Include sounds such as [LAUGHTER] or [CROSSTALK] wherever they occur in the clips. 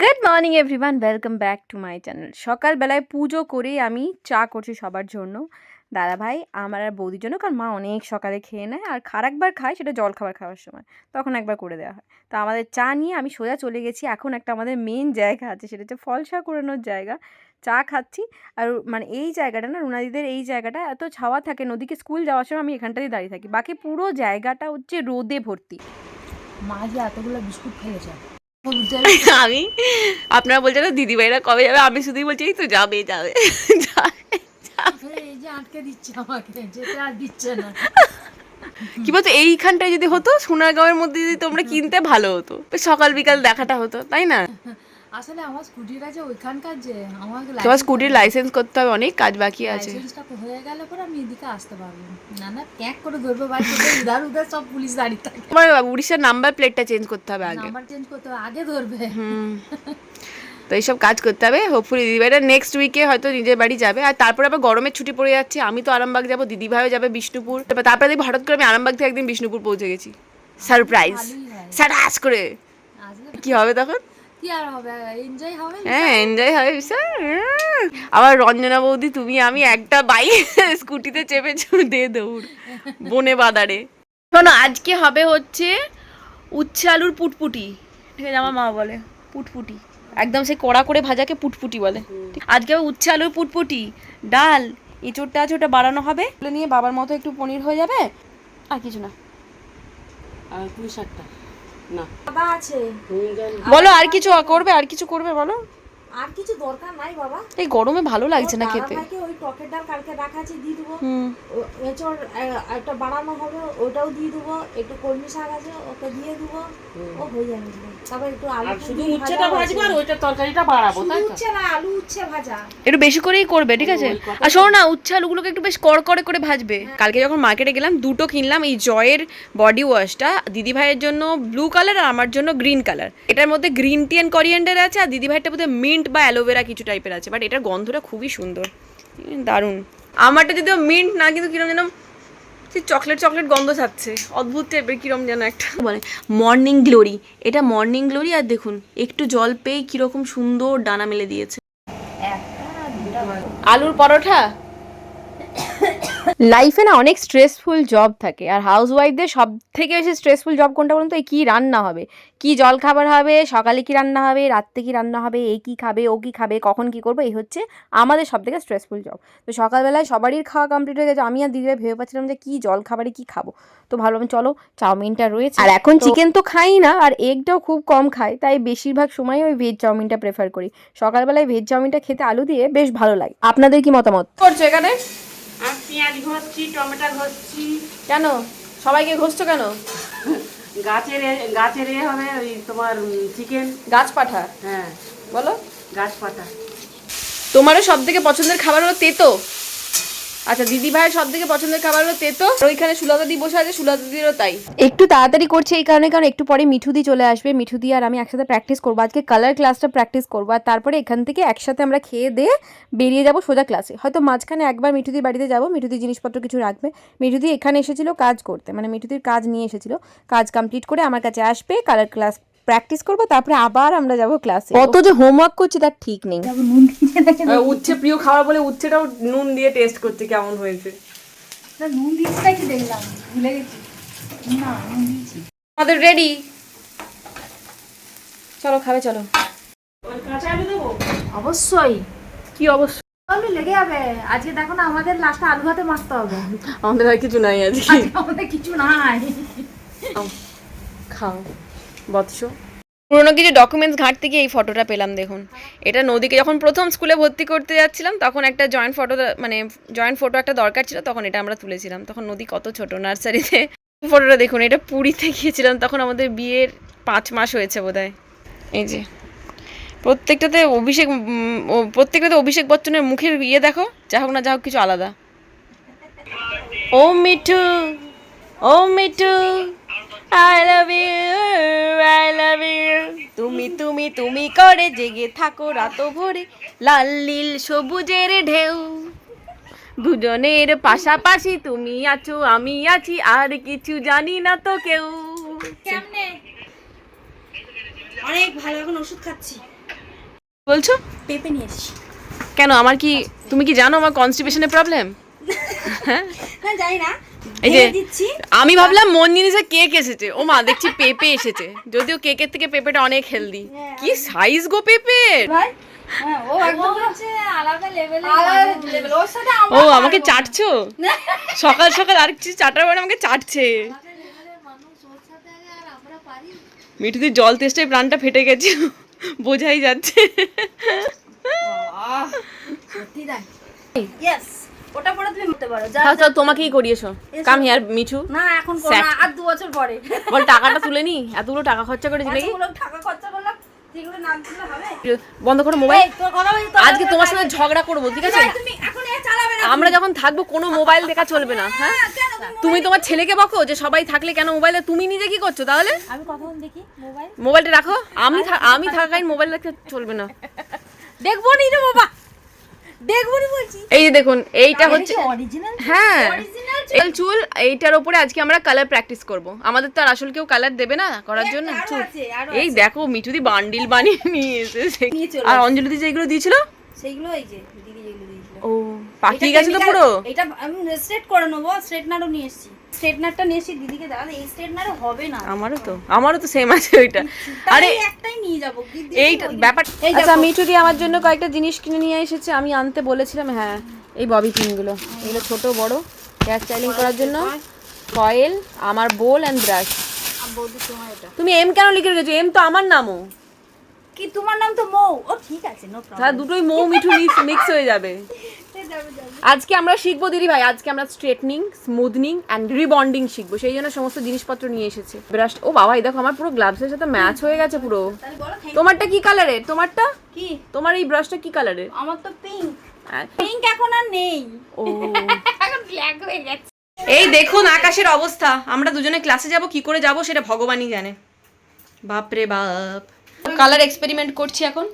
Good morning everyone welcome back to my channel সকালবেলায় পুজো করেই আমি চা করছি সবার জন্য। দাদা ভাই, আমার আর বৌদির জন্য, কারণ মা অনেক সকালে খেয়ে নেয় আর খারাকবার খায়, সেটা জল খাবার খাওয়ার সময়। তখন একবার করে দেওয়া হয়। তো আমাদের চা নিয়ে আমি সোজা চলে গেছি। এখন একটা আমাদের মেন জায়গা আছে, সেটা হচ্ছে ফলসা কুড়ানোর জায়গা। চা খাচ্ছি। আর মানে এই জায়গাটা না, রুনাদিদের এই জায়গাটা এত ছাওয়া থাকে, নদীকে স্কুল যাওয়ার সময় আমি এখানটাতেই দাঁড়িয়ে থাকি। বাকি পুরো জায়গাটা হচ্ছে রোদে ভর্তি। মা যে এতগুলো বিস্কুট খেয়েছে [LAUGHS] আমি আপনারা বলছেন দিদি দিদিভাইরা কবে যাবে? আমি শুধুই বলছি এই তো যাবে। [LAUGHS] যাবে কি বলতো এইখানটায় যদি হতো সোনারগাঁওয়ের মধ্যে যদি তোমরা কিনতে ভালো হতো। সকাল বিকাল দেখাটা হতো তাই না? আসলে আমার স্কুটিটা যে ওইখানকার যে আমাকে তোমার স্কুটির লাইসেন্স করতে হবে। অনেক কাজ বাকি আছে। লাইসেন্সটা হয়ে গেলে পরে আমি এদিকে আসতে পারব। না না ক্যাক করে ধরবো বাড়ি থেকে উধার উধার সব পুলিশ দাঁড়িয়ে থাকে। তোমার উড়িষ্যার নাম্বার প্লেটটা চেঞ্জ করতে হবে আগে। নাম্বার চেঞ্জ করতে হবে আগে ধরবে। তো এইসব কাজ করতে হবে হোপফুলি দিদিভাইরা নেক্সট উইকে হয়তো নিজের বাড়ি যাবে। আর তারপরে আবার গরমের ছুটি পড়ে যাচ্ছে আমি তো আরামবাগ যাব দিদিভাইও যাবে বিষ্ণুপুর। তারপর দেখি হঠাৎ করে আমি আরামবাগ থেকে একদিন বিষ্ণুপুর পৌঁছে গেছি। সারপ্রাইজ হয়। সারাস করে। কি হবে তখন? কি আর হবে? এনজয় হবে? হ্যাঁ এনজয় হবে উম। আবার রঞ্জনা বৌদি তুমি আমি একটা বাইক স্কুটিতে চেপে চু- দে দৌড় বনে বাদারে। শোনো আজকে হবে হচ্ছে উচ্ছে আলুর পুটপুটি। ঠিক আছে আমার মা বলে পুটপুটি। একদম সেই কড়া করে ভাজাকে পুটপুটি বলে। আজকে উচ্ছে আলুর পুটপুটি। ডাল এঁচোড়টা আছে ওটা বাড়ানো হবে। নিয়ে বাবার মতো একটু পনির হয়ে যাবে। আর কিছু না। আর পুঁই শাকটা। না। বাবা আছে। বলো আর কিছু করবে আর কিছু করবে বলো? আর কিছু দরকার নাই বাবা। এই গরমে ভালো লাগছে না খেতে। ওই টকের ডাল কালকে রাখা আছে দিয়ে দেবো। এঁচড় একটা বাড়ানো হবে ওটাও দিয়ে দেবো। একটু কলমি শাক আছে ওকে দিয়ে দেবো। ও হয়ে যাবে। তারপর একটু আলু আর শুধু উচ্ছেটা ভাজা ভাজবো আর ওইটা তরকারিটা বাড়াবো তাই তো? উচ্ছে না আলু উচ্ছে ভাজা। একটু বেশি করেই করবে ঠিক আছে? আর শোনো না উচ্ছে আলুগুলোকে একটু বেশ কড়কড়ে করে ভাজবে। কালকে যখন মার্কেটে গেলাম দুটো কিনলাম এই জয়ের বডি ওয়াশটা দিদি ভাইয়ের জন্য ব্লু কালার আর আমার জন্য গ্রিন কালার এটার মধ্যে গ্রিন টি অ্যান্ড করিয়েন্ডার আছে আর দিদি ভাইয়েরটা বোধহয় মিন্ট বা অ্যালোভেরা কিছু টাইপের আছে বাট এটার গন্ধটা খুবই সুন্দর। দারুণ। আমারটা যদিও মিন্ট না কিন্তু কিরম যেন সে চকলেট চকলেট গন্ধ থাকছে। অদ্ভুত টাইপের কিরম যেন একটা। বলে? মর্নিং গ্লোরি এটা মর্নিং গ্লোরি আর দেখুন একটু জল পেয়ে কীরকম সুন্দর ডানা মেলে দিয়েছে। আলুর পরোটা? লাইফে না অনেক স্ট্রেসফুল জব থাকে। আর হাউস ওয়াইফদের সব থেকে বেশি স্ট্রেসফুল জব কোনটা বলুন তো? এই কী রান্না হবে? কি জল খাবার হবে? সকালে কি রান্না হবে? রাত্রে কি রান্না হবে? এই কি খাবে? ও কি খাবে? কখন কি করব? এই হচ্ছে আমাদের সব থেকে স্ট্রেসফুল জব তো সকালবেলায় সবারই খাওয়া কমপ্লিট হয়ে গেছে। আমি আর দিদিভাই ভেবে পাচ্ছিলাম যে কি জল খাবারে কি খাব। তো ভাবলাম চলো চাউমিনটা রয়েছে। আর এখন চিকেন তো খাই না আর এগটাও খুব কম খাই। তাই বেশিরভাগ সময় ওই ভেজ চাউমিনটা প্রেফার করি। সকালবেলায় ভেজ চাউমিনটা খেতে আলু দিয়ে বেশ ভালো লাগে। আপনাদের কি মতামত? করছ এখানে? আর পেঁয়াজ ঘষছি টমেটো ঘষছি। কেন? সবাইকে ঘষছো কেন? গাছের গাছের এ হবে ওই তোমার চিকেন গাছ পাঠা? হ্যাঁ। বলো। গাছ পাঠা। তোমারও সব থেকে পছন্দের খাবার হলো তেতো। আচ্ছা দিদি ভাইয়ের সব থেকে পছন্দের খাবার হলো তেতো। ওইখানে সুলতা দি বসে আছে, সুলতা দিদিরও তাই। একটু তাড়াতাড়ি করছে এই কারণে, কারণ একটু পরে মিঠুদি চলে আসবে। মিঠুদি আর আমি একসাথে প্র্যাকটিস করব। আজকে কালার ক্লাসটা প্র্যাকটিস করব। আর তারপরে এখান থেকে একসাথে আমরা খেয়ে দিয়ে বেরিয়ে যাব সোজা ক্লাসে হয়তো মাঝখানে একবার মিঠুদির বাড়িতে যাব মিঠুদি জিনিসপত্র কিছু রাখবে। মিঠুদি এখানে এসেছিল কাজ করতে মানে মিঠুদির কাজ নিয়ে এসেছিল। কাজ কমপ্লিট করে আমার কাছে আসবে কালার ক্লাস প্র্যাকটিস করব তারপরে আবার আমরা যাব ক্লাসে কত যে হোমওয়ার্ক করছি তার ঠিক নেই। উচ্ছে প্রিয় খাবার বলে উচ্ছেটাও নুন দিয়ে টেস্ট করছে কেমন হয়েছে? নুন দিচ্ছি কি দেখলাম ভুলে গেছি। না নুন দিয়েছি। আমাদের রেডি চলো খাবে চলো। কাঁচা আলু দেবো? অবশ্যই। কি আলু লেগে যাবে। আজকে দেখো না আমাদের লাস্টে আলু ভাতে মাখতে হবে। আমাদের আর কিছু নাই আজকে। আজকে আমাদের কিছু নাই। খাও। বৎস। পুরোনো কিছু ডকুমেন্টস ঘাঁটতে গিয়ে এই ফটোটা পেলাম, দেখুন। এটা নদীকে যখন প্রথম স্কুলে ভর্তি করতে যাচ্ছিলাম, তখন একটা জয়েন্ট ফটো মানে জয়েন্ট ফটো একটা দরকার ছিল, তখন এটা আমরা তুলেছিলাম। তখন নদী কত ছোট নার্সারিতে। [LAUGHS] ফটোটা দেখুন, এটা পুরীতে গিয়েছিলাম, তখন আমাদের বিয়ের পাঁচ মাস হয়েছে বোধহয়। এই যে, প্রত্যেকটাতে অভিষেক প্রত্যেকটাতে অভিষেক বচ্চনের মুখের ইয়ে দেখো, যা হোক না যা হোক কিছু আলাদা। ও মিঠু ও Mithu I love you I love you তুমি তুমি তুমি করে জেগে থাকো রাত ভরে। লাল নীল সবুজের ঢেউ। দুজনের পাশাপাশি তুমি আছো আমি আছি আর কিছু জানি না তো কেউ। অনেক ভালো এখন ওষুধ খাচ্ছি। বলছো? পেঁপে নিয়ে এসছি। কেন আমার কি তুমি কি জানো আমার কনস্টিপেশনের প্রবলেম না জানি না। এই যে আমি ভাবলাম মন জিনিসে কেক এসেছে। ও মা দেখছি পেঁপে এসেছে। যদিও কেকের থেকে পেঁপেটা অনেক হেলদি কি সাইজ গো পেঁপের হ্যাঁ ও একদম হচ্ছে আলাদা লেভেলে আলাদা লেভেল ওর সাথে ও আমাকে চাটছো? সকাল সকাল আর কিছু চাটার পরে আমাকে চাটছে। মিঠুদির জল তেষ্টায় প্রাণটা ফেটে গেছে। বোঝাই যাচ্ছে। ইয়েস ওটা পরে তুমি করতে পারো আচ্ছা তোমাকেই করিয়েছো। Come here Mithu. না এখন করো না আর দু বছর পরে। বল টাকাটা তুলে নি। এতগুলো টাকা খরচা নাকি? এতগুলো টাকা খরচা করলাম দিলে বন্ধ করো মোবাইল আজকে তোমার। সাথে ঝগড়া করব ঠিক আছে? আমরা যখন থাকব কোনো মোবাইল দেখা চলবে না হ্যাঁ? তুমি- তুমি তোমার ছেলেকে বকো যে সবাই থাকলে কেন মোবাইলে তুমি নিজে কি করছ তাহলে? আমি কখন দেখি মোবাইল মোবাইলটা রাখো। আমি আমি থাকাকালীন মোবাইল রাখতে চলবে না। দেখব নি রে বাবা। বলছি। এই যে দেখুন এইটা হচ্ছে হ্যাঁ এই চুল এইটার উপরে আজকে আমরা কালার প্র্যাকটিস করব। আমাদের তো আর আসল কেউ কালার দেবে না করার জন্য? চুল। এই দেখো মিঠুদি বান্ডিল বানিয়ে নিয়ে এসেছে। আর অঞ্জলিদি যেগুলো দিয়েছিল? সেইগুলো এই যে দিদি যেগুলো দিয়েছিল। ও পাকিয়ে গেছে তো পুরো? এটা আমি স্ট্রেট করে নেব স্ট্রেটনারও নিয়ে এসেছি। স্ট্রেটনারটা নিয়ে এসেছি দিদিকে দাদা এই স্ট্রেটনারে হবে না। আমারও তো আমারও তো সেম আছে ওইটা। আরে একটাই নিয়ে যাব এই ব্যাপার আচ্ছা দেখো। মিঠুদি আমার জন্য কয়েকটা জিনিস কিনে নিয়ে এসেছে আমি আনতে বলেছিলাম হ্যাঁ এই ববি পিনগুলো এগুলো ছোট বড় হেয়ার স্টাইলিং করার জন্য। কয়েল আমার বোল অ্যান্ড ব্রাশ তুমি এম কেন লিখে রেখেছো? এম তো আমার নামও। কি তোমার নাম তো মৌ? ও ঠিক আছে নো তাহলে দুটোই মৌ মিঠু মিক্স হয়ে যাবে। [LAUGHS] আজকে আমরা শিখব দিদি ভাই আজকে আমরা স্ট্রেটনিং স্মুথনিং অ্যান্ড রিবন্ডিং শিখব। সেই জন্য সমস্ত জিনিসপত্র নিয়ে এসেছে। ব্রাশ ও বাবা এই দেখো আমার পুরো গ্লাভসের সাথে ম্যাচ হয়ে গেছে পুরো। তোমারটা কি কালারের তোমারটা? কি? তোমার এই ব্রাশটা কি কালারের আমার তো পিঙ্ক পিঙ্ক এখন আর নেই। ও। [LAUGHS] এখন ব্ল্যাক হয়ে গেছে। এই দেখুন আকাশের অবস্থা। আমরা দুজনে ক্লাসে যাব কি করে যাব সেটা ভগবানই জানে। বাপ রে বাপ। কালার এক্সপেরিমেন্ট করছি এখন।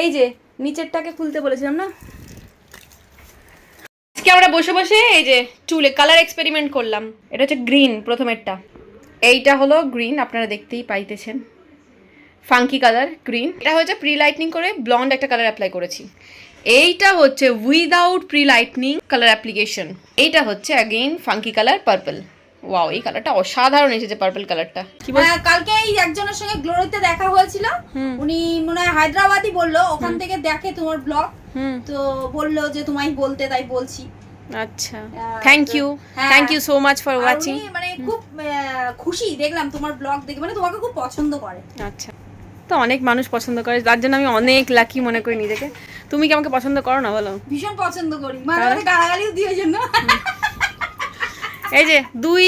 এই যে নিচেরটাকে খুলতে বলেছিলাম না? আজকে আমরা বসে বসে এই যে চুলে কালার এক্সপেরিমেন্ট করলাম। এটা হচ্ছে গ্রিন প্রথমেরটা। এইটা হলো গ্রিন আপনারা দেখতেই পাইতেছেন। ফাঙ্কি কালার গ্রিন এটা হচ্ছে প্রি লাইটনিং করে ব্লন্ড একটা কালার অ্যাপ্লাই করেছি। এইটা হচ্ছে without pre lightening colour application এইটা হচ্ছে again funky colour purple wow এই কালারটা অসাধারণ এসেছে পার্পল কালারটা কি হ্যাঁ, কালকে এই একজনের সঙ্গে গ্লোরিতে দেখা হয়েছিল। উনি মনে হয় হায়দ্রাবাদই বলল ওখান থেকে দেখে তোমার ব্লগ তো বলল যে তোমায় বলতে তাই বলছি। আচ্ছা। Thank you. Thank you so much for watching মানে খুব আহ, খুশি দেখলাম তোমার ব্লগ দেখে। মানে তোমাকে খুব পছন্দ করে। আচ্ছা। তো অনেক মানুষ পছন্দ করে তার জন্য আমি অনেক লাকি মনে করি নিজেকে। তুমি কি আমাকে পছন্দ করো না বলো? ভীষণ পছন্দ করি। মাঝে মাঝে গালাগালিও দিয়ে ওই জন্য। এই যে দুই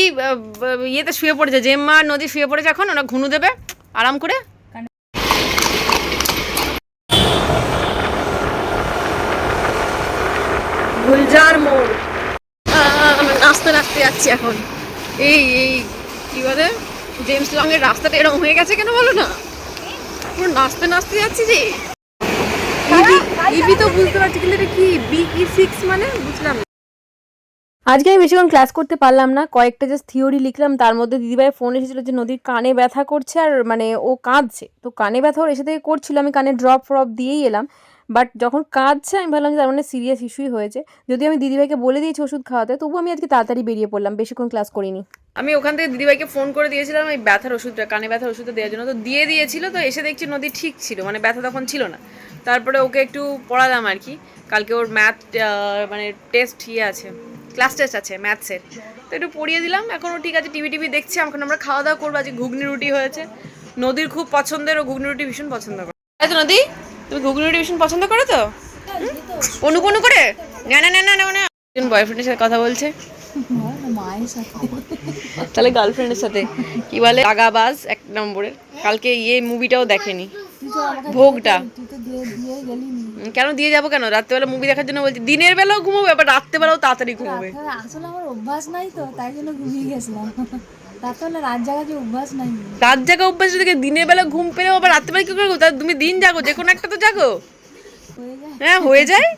ইয়েতে শুয়ে পড়েছে জেম্মা নদী শুয়ে পড়েছে এখন ওরা ঘুনু দেবে আরাম করে। গুলজার মোড়। নাচতে নাচতে যাচ্ছি এখন। এই এই কি বলে? জেমস লং এর রাস্তাটা এরকম হয়ে গেছে কেন বলো না? পুরো নাচতে নাচতে যাচ্ছি যে। ইবি তো বুঝতে পারছি কিন্তু এটা কি বি কি সিক্স মানে? বুঝলাম। আজকে আমি বেশিক্ষণ ক্লাস করতে পারলাম না, কয়েকটা জাস্ট থিওরি লিখলাম, তার মধ্যে দিদিভাই ফোন এসেছিল যে নদীর কানে ব্যথা করছে আর মানে ও কাঁদছে। তো কানে ব্যথা ওর এসে থেকে করছিল, আমি কানে ড্রপ ফ্রপ দিয়েই এলাম। বাট যখন কাঁদছে, আমি ভাবলাম যে তার মানে সিরিয়াস ইস্যুই হয়েছে। যদি আমি দিদিভাইকে বলে দিয়েছি ওষুধ খাওয়াতে তবু আমি আজকে তাড়াতাড়ি বেরিয়ে পড়লাম, বেশিক্ষণ ক্লাস করিনি। আমি ওখান থেকে দিদিভাইকে ফোন করে দিয়েছিলাম, এই ব্যথার ওষুধটা, কানে ব্যথার ওষুধটা দেওয়ার জন্য। তো দিয়ে দিয়েছিল, তো এসে দেখছি নদী ঠিক ছিল মানে ব্যথা তখন ছিল না। তারপরে ওকে একটু পড়ালাম আর কি। কালকে ওর ম্যাথ মানে টেস্ট ইয়ে আছে। ক্লাস টেস্ট আছে ম্যাথসের তো একটু পড়িয়ে দিলাম এখন ও ঠিক আছে টিভি টিভি দেখছি এখন আমরা খাওয়া দাওয়া করব, আজকে ঘুগনি রুটি হয়েছে। নদীর খুব পছন্দের ও ঘুগনি রুটি ভীষণ পছন্দ করে। তাই তো নদী, তুমি ঘুগনি রুটি ভীষণ পছন্দ করো তো? অনু করে? না না না না না না। বয়ফ্রেন্ডের সাথে কথা বলছে। তাহলে গার্লফ্রেন্ডের সাথে। কি বলে? দাগাবাজ এক নম্বরের। কালকে ইয়ে মুভিটাও দেখেনি। ভোগটা। কেন দিয়ে যাব কেন? রাত্রেবেলা মুভি দেখার জন্য বলছি দিনের বেলাও ঘুমোবে আবার রাত্রেবেলাও তাড়াতাড়ি ঘুমোবে। আসলে আমার অভ্যাস নাই তো তাই জন্য ঘুমিয়ে গেছিলাম। রাত জাগা অভ্যাস থেকে দিনের বেলা ঘুম পেলেও আবার রাত্রেবেলা কি করব? তুমি দিন জাগো যে কোনো একটা তো জাগো। হ্যাঁ হয়ে যায়।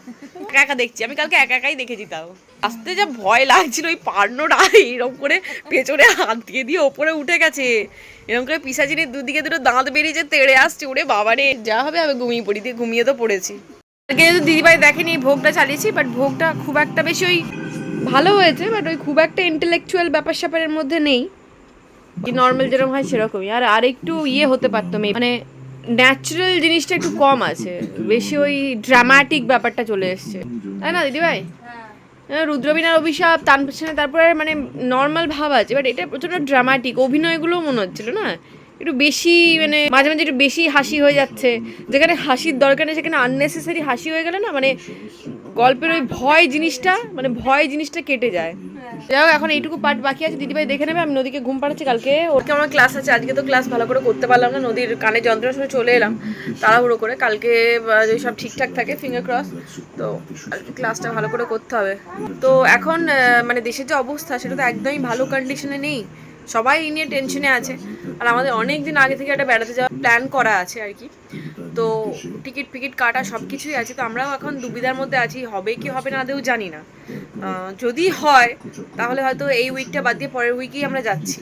একা একা দেখছি আমি কালকে একা একাই দেখেছি তাও। আসতে যা ভয় লাগছিল, ওই পার্নোটা এরকম করে পেছনে হাত দিয়ে দিয়ে ওপরে উঠে গেছে। এরকম করে পিসাচিনির দুদিকে দুটো দাঁত বেরিয়েছে তেড়ে আসছে, ওরে বাবারে যা হবে, আমি ঘুমিয়ে পড়ি, দিয়ে ঘুমিয়ে তো পড়েছি। আজকে যেহেতু দিদিভাই দেখেনি, ভোগটা চালিয়েছি বাট ভোগটা খুব একটা বেশি ওই ভালো হয়েছে বাট ওই খুব একটা ইন্টেলেকচুয়াল ব্যাপার স্যাপারের মধ্যে নেই। নর্মাল যেরকম হয় সেরকমই, আর আর একটু ইয়ে হতে পারতো মেয়ে মানে ন্যাচারাল জিনিসটা একটু কম আছে। বেশি ওই ড্রামাটিক ব্যাপারটা চলে এসছে। তাই না, দিদিভাই? রুদ্রবীণার অভিশাপ তার পেছনে তারপরে মানে নর্মাল ভাব আছে বাট এটা প্রচণ্ড ড্রামাটিক অভিনয়গুলোও মনে হচ্ছিল, না? একটু বেশি মানে মাঝে মাঝে একটু বেশি হাসি হয়ে যাচ্ছে, যেখানে হাসির দরকার নেই, সেখানে আননেসেসারি হাসি হয়ে গেলে না মানে গল্পের ওই ভয় জিনিসটা মানে ভয় জিনিসটা কেটে যায়। যাই হোক, এখন এইটুকু পার্ট বাকি আছে, দিদিভাই দেখে নেবে, আমি নদীকে ঘুম পাড়াচ্ছি কালকে। ওরকে আমার ক্লাস আছে? আজকে তো ক্লাস ভালো করে করতে পারলাম না, নদীর কানে যন্ত্রণা শুনে চলে এলাম। তাড়াহুড়ো করে, কালকে যদি সব ঠিকঠাক থাকে ফিঙ্গার ক্রস তো ক্লাসটা ভালো করে করতে হবে। তো এখন মানে দেশের যে অবস্থা, সেটা তো একদমই ভালো কন্ডিশনে নেই। সবাই নিয়ে টেনশনে আছে। আর আমাদের অনেক দিন আগে থেকে একটা বেড়াতে যাওয়ার প্ল্যান করা আছে আর কি। তো টিকিট ফিকিট কাটা সব কিছুই আছে তো আমরাও এখন দুবিধার মধ্যে আছি হবে কি হবে না দেও জানি না। যদি হয় তাহলে হয়তো এই উইকটা বাদ দিয়ে পরের উইকেই আমরা যাচ্ছি।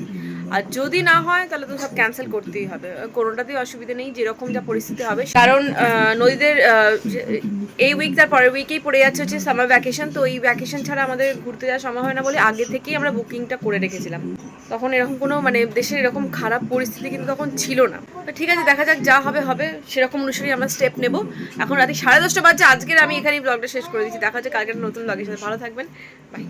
আর যদি না হয়, তাহলে তো সব ক্যান্সেল করতেই হবে। কোনোটাতেই অসুবিধা নেই যেরকম যা পরিস্থিতি হবে। কারণ নদীদের এই উইক তার পরের উইকেই পড়ে যাচ্ছে হচ্ছে সামার ভ্যাকেশন তো এই ভ্যাকেশন ছাড়া আমাদের ঘুরতে যাওয়া সম্ভব হয় না বলে আগে থেকেই আমরা বুকিংটা করে রেখেছিলাম। তখন এরকম কোনো মানে দেশের এরকম খারাপ পরিস্থিতি কিন্তু তখন ছিল না। তো ঠিক আছে, দেখা যাক যা হবে হবে। সেরকম অনুসারেই আমরা স্টেপ নেব। এখন রাতে সাড়ে দশটা বাজছে। আজকের আমি এখানেই ব্লগটা শেষ করে দিচ্ছি। দেখা হচ্ছে কালকের নতুন ব্লগের সাথে। ভালো থাকবেন। বাই